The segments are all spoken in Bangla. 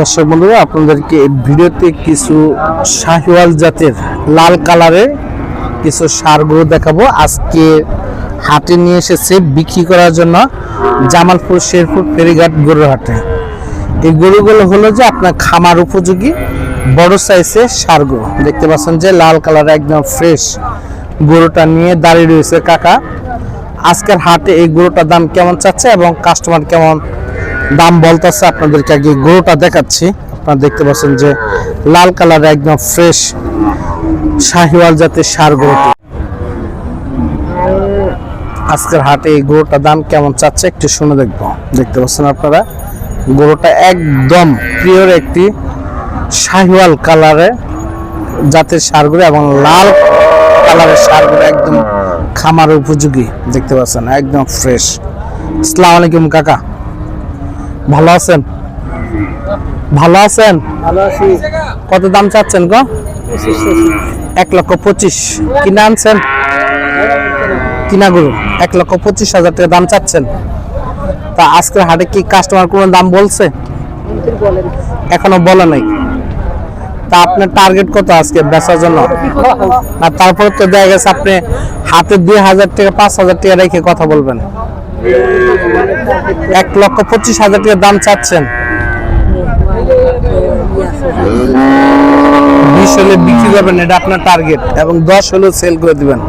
দর্শক বন্ধুরা, আপনাদেরকে ভিডিওতে কিছু শাহিওয়াল জাতের লাল কালারের কিছু সারগুলো দেখাবো। আজকে হাটে নিয়ে এসেছে বিক্রি করার জন্য জামালপুর, শেরপুর, ফেরিঘাট গরুর হাটে এই গরুগুলো হলো যে আপনার খামার উপযোগী, বড় সাইজের সার গরু দেখতে পাচ্ছেন যে লাল কালার একদম ফ্রেশ গরুটা নিয়ে দাঁড়িয়ে রয়েছে কাকা। আজকের হাটে এই গরুটার দাম কেমন চাচ্ছে এবং কাস্টমার কেমন দাম বলতেছে, আপনাদেরকে আগে গরুটা দেখাচ্ছি। আপনারা দেখতে পাচ্ছেন যে লাল কালার একদম ফ্রেশ শাহিওয়াল জাতের সার গরুটি। আজকের হাটে এই গরুটার দাম কেমন চাচ্ছে একটু শুনে দেখব। দেখতে পাচ্ছেন আপনারা, গরুটা একদম প্রিয়র একটি শাহিওয়াল কালারের জাতের সারগুলো এবং লাল কালারের সার সারগুলো একদম খামার উপযোগী। দেখতে পাচ্ছেন, একদম ফ্রেশ আসসালামু আলাইকুম কাকা। ভালো আছেন? ভালো আছেন? কত দাম চাচ্ছেন গো? এক লক্ষ পঁচিশ। কিনে আনছেন? কিনা গরু। এক লক্ষ পঁচিশ হাজার টাকা দাম চাচ্ছেন। তা আজকের হাটে কি কাস্টমার কোনো দাম বলছে? এখনও বলে নাই। তা আপনার টার্গেট কত আজকে বেচার জন্য? আর তারপরে তো দেখা গেছে আপনি হাতে দুই হাজার টাকা পাঁচ হাজার টাকা রেখে কথা বলবেন। এক লক্ষ পঁচিশ হাজার টাকা দাম চাচ্ছেন। বিশ হলে বিক্রি করবেন, এটা আপনার টার্গেট এবং দশ হলে সেল করে দিবেন।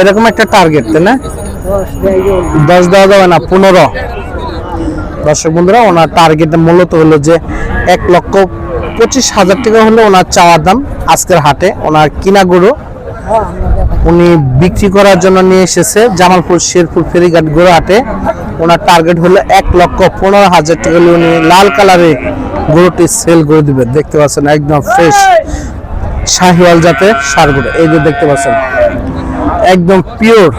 এরকম একটা টার্গেট তাই না? দশ দেওয়া যাবে না, পনেরো। দর্শক বন্ধুরা, ওনার টার্গেট মূলত হলো যে এক লক্ষ পঁচিশ হাজার টাকা হলো ওনার চাওয়ার দাম আজকের হাটে। ওনার কিনা গরু উনি বিক্রি করার জন্য নিয়ে এসেছে জামালপুর, শেরপুর, ফেরিঘাট গরু হাটে ওনার টার্গেট হলো এক লক্ষ পনেরো হাজার টাকা। উনি লাল কালারে গরুটি সেল করে দিবে। দেখতে পাচ্ছেন, একদম ফ্রেশ শাহিওয়াল জাতের সার গরু। এই যে দেখতে পাচ্ছেন, একদম পিওর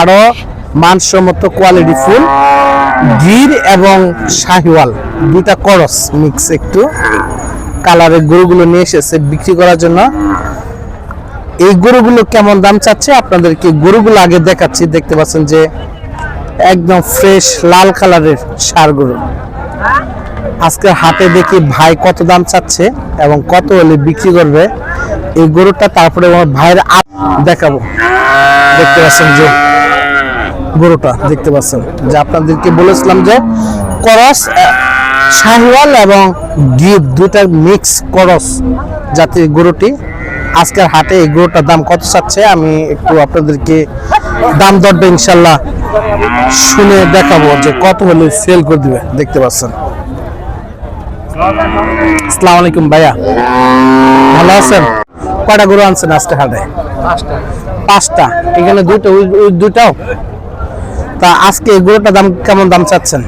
আরও মানসম্মত কোয়ালিটি ফুল গির এবং শাহিওয়াল। দুটা করস মিক্স একটু। কালারের গরুগুলো নিয়ে এসেছে। বিক্রি করার জন্য এই গরুগুলো কেমন দাম চাচ্ছে? আপনাদেরকে গরুগুলো আগে দেখাচ্ছি। দেখতে পাচ্ছেন যে একদম ফ্রেশ লাল কালারের সার গরু। আজকে হাতে দেখি ভাই কত দাম চাচ্ছে এবং কত হলে বিক্রি করবে। এই গরুটা তারপরে আমার ভাইয়ের আপ দেখাবো। দেখতে পাচ্ছেন যে গরুটা, দেখতে পাচ্ছেন। যে আপনাদেরকে বলেছিলাম যে করস শাহিওয়াল এবং গির দুইটার মিক্স করস জাতির গরুটি। আজকের হাটে এই গরুটার দাম কত চাচ্ছে? আমি একটু আপনাদেরকে দাম দরটা ইনশাল্লাহ শুনে দেখাবো যে কত হলে সেল করে দিবে। দেখতে পাচ্ছেন। আসসালামু আলাইকুম ভাইয়া। ভালো আছেন? কয়টা গরু আনছেন আজকে হাটে? পাঁচটা। এখানে ওই দুইটাও? তা আজকে এই গরুটার দাম কেমন দাম চাচ্ছেন?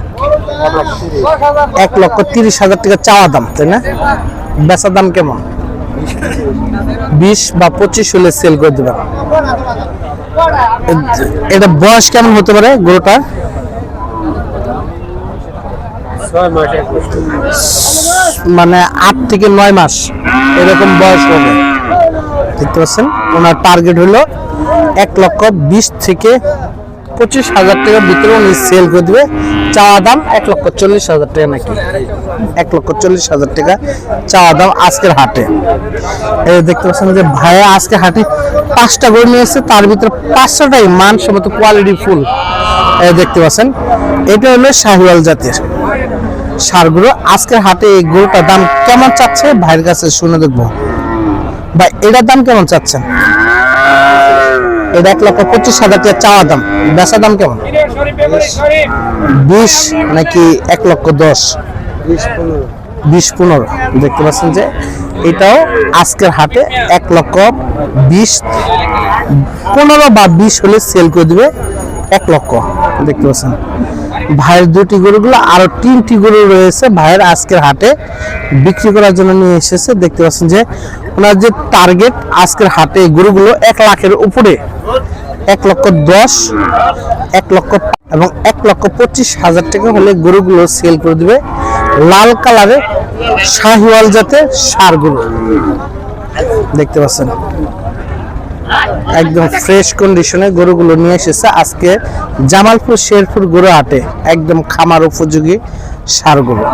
এক লক্ষ তিরিশ হাজার টাকা চাওয়া দাম, তাই না? বেচার দাম কেমন? বিশ বা পঁচিশ হলে সেল করে দেবেন। এটা বয়স কেমন হতে পারে গরুটার? মানে আট থেকে নয় মাস এরকম বয়স হবে। দেখতে পাচ্ছেন? ওনার টার্গেট হলো এক লক্ষ বিশ থেকে পঁচিশ হাজার টাকার ভিতরে উনি সেল করে দিবে। চাওয়া দাম এক লক্ষ চল্লিশ হাজার টাকা নাকি? এক লক্ষ চল্লিশ হাজার টাকা চাওয়া দাম আজকের হাটে। দেখতে পাচ্ছেন যে ভাইয়া আজকে হাটে পাঁচটা গরু নিয়ে তার ভিতরে পাঁচটাটাই মানসম্মত কোয়ালিটি ফুল। এই দেখতে পাচ্ছেন, এটা হলো শাহিওয়াল জাতের সারগুলো আজকের হাটে এই গরুটার দাম কেমন চাচ্ছে? ভাইয়ের কাছে শুনে দেখব। ভাই, এটার দাম কেমন চাচ্ছেন? এটা এক লক্ষ পঁচিশ হাজার টাকা চাওয়া দাম। বেচা দাম কেমন? বিশ নাকি এক লক্ষ দশ? বিশ পনেরো। দেখতে পাচ্ছেন যে এটাও আজকের হাটে এক লক্ষ বিশ, পনেরো বা বিশ হলে সেল করে দিবে এক লক্ষ। দেখতে পাচ্ছেন। ভাইয়ের দুটি গরুগুলো, আরও তিনটি গরু রয়েছে ভাইয়ের আজকের হাটে বিক্রি করার জন্য নিয়ে এসেছে। দেখতে পাচ্ছেন যে ওনার যে টার্গেট আজকের হাটে গরুগুলো এক লাখের উপরে। এক লক্ষ দশ, এক লক্ষ এবং এক লক্ষ পঁচিশ হাজার টাকা হলে গরুগুলো সেল করে দিবে। লাল কালারে শাহিওয়াল জাতের সার গরু। দেখতে পাচ্ছেন? একদম ফ্রেশ কন্ডিশনে গরুগুলো নিয়ে এসেছে আজকে জামালপুর শেরপুর গরু হাটে। একদম খামার উপযোগী সার গরু।